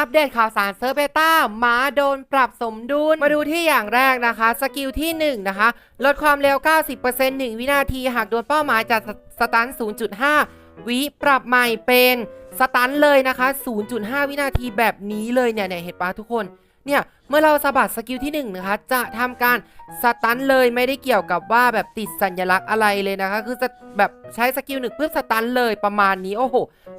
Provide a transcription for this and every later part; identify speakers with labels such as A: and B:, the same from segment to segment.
A: อัปเดตข่าวสารเซิร์ฟเบต้าหมาโดนปรับสมดุล มาดูที่อย่างแรกนะคะ สกิลที่ 1 นะคะ ลดความเร็ว 90% 1 วินาที หากโดนเป้าหมายจากสตัน 0.5 วิปรับใหม่เป็นสตันเลยนะคะ 0.5 วินาทีแบบนี้เลยเนี่ยเนี่ยเห็นปะทุกคน เนี่ยเมื่อเราสะบัดสกิลที่1นะคะจะทำการสตันเลยไม่ได้เกี่ยวกับว่าแบบติดสัญลักษณ์อะไรเลยนะคะ คือจะแบบใช้สกิลหนึ่งเพื่อสตันเลยประมาณนี้โอ้โห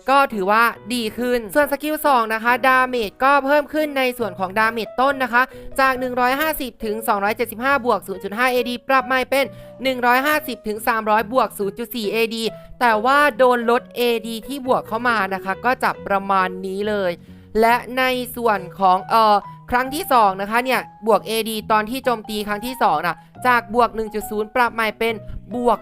A: ก็ถือว่าดีขึ้น ส่วนสกิล2นะคะดาเมจก็เพิ่มขึ้นในส่วนของดาเมจต้นนะคะ จาก 150 ถึง 275 บวก 0.5 AD ปรับใหม่เป็น 150 ถึง 300 บวก 0.4 AD แต่ว่าโดนลด AD ที่บวกเข้ามานะคะ ก็จะประมาณนี้เลย และในส่วนของเอ่อ ครั้งที่ 2 นะคะเนี่ยบวก AD ตอนที่โจมตีครั้งที่2นะจากบวก 1.0 ปรับใหม่เป็นบวก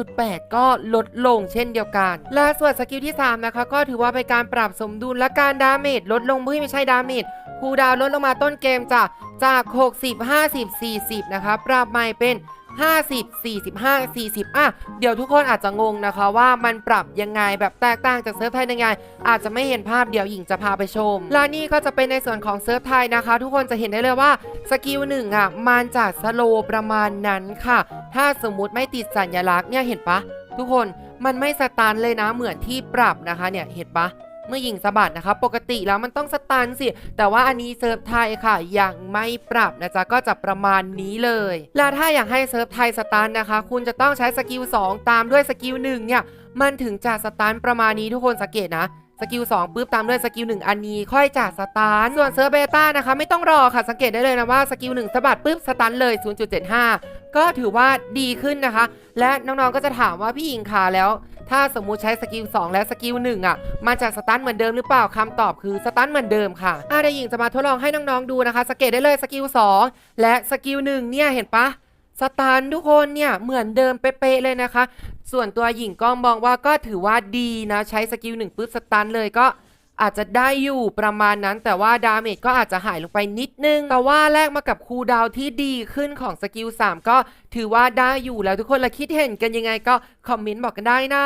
A: 0.8 ก็ลดลงเช่นเดียวกัน และส่วนสกิลที่ 3 นะคะ ก็ถือว่าเป็นการปรับสมดุลและการดาเมจลดลงเพื่อไม่ใช่ดาเมจคูดาวลดลงมาต้นเกมจากจาก 60 50 40 นะคะ ปรับใหม่เป็น 50 45 40 อะ เดี๋ยวทุกคนอาจจะงงนะคะว่ามันปรับยังไงแบบแตกต่างจากเซิร์ฟไทยยังไง อาจจะไม่เห็นภาพเดี๋ยวหญิงจะพาไปชม และนี่ก็จะเป็นในส่วนของเซิร์ฟไทยนะคะ ทุกคนจะเห็นได้เลยว่าสกิลหนึ่งอะมันจะสโลประมาณนั้นค่ะ ถ้าสมมุติไม่ติดสัญลักษณ์เนี่ยเห็นปะทุกคนมันไม่สตันเลยนะเหมือนที่ปรับนะคะเนี่ยเห็นปะ เมื่อยิงสะบัดนะคะปกติแล้วมันต้องสตันสิ แต่ว่าอันนี้เซิร์ฟไทยค่ะ ยังไม่ปรับนะจ๊ะ ก็จะประมาณนี้เลย แล้วถ้าอยากให้เซิร์ฟไทยสตันนะคะ คุณจะต้องใช้สกิล2ตามด้วยสกิล1เนี่ย มันถึงจะสตันประมาณนี้ทุกคนสังเกตนะ สกิล2ปุ๊บตามด้วยสกิล1อันนี้ค่อยจ่าสตาร์ส่วนเซิร์ฟเบต้านะคะไม่ต้องรอค่ะสังเกตได้เลยนะว่าสกิล1สะบัดปุ๊บสตันเลย 0.75 ก็ถือว่าดีขึ้นนะคะ และน้องๆก็จะถามว่าพี่หญิงขาแล้ว ถ้าสมมุติใช้สกิล2และสกิล1อะมันจะสตันเหมือนเดิมหรือเปล่าคำตอบคือสตันเหมือนเดิมค่ะอะเดี๋ยวหญิงจะมาทดลองให้น้องๆดูนะคะสังเกตได้เลยสกิล2และสกิล1เนี่ยเห็นปะ สตาร์ทุกคนเนี่ยเหมือนเดิมเป๊ะเลยนะคะ ส่วนตัวหญิงก็มองว่าก็ถือว่าดีนะใช้สกิลหนึ่งปุ๊บสตันเลยก็อาจจะได้อยู่ประมาณนั้นแต่ว่าดาเมจก็อาจจะหายลงไปนิดนึง แต่ว่าแลกมากับคูดาวที่ดีขึ้นของสกิล3ก็ถือว่าได้อยู่แล้วทุกคนละคิดเห็นกันยังไงก็คอมเมนต์บอกกันได้นะ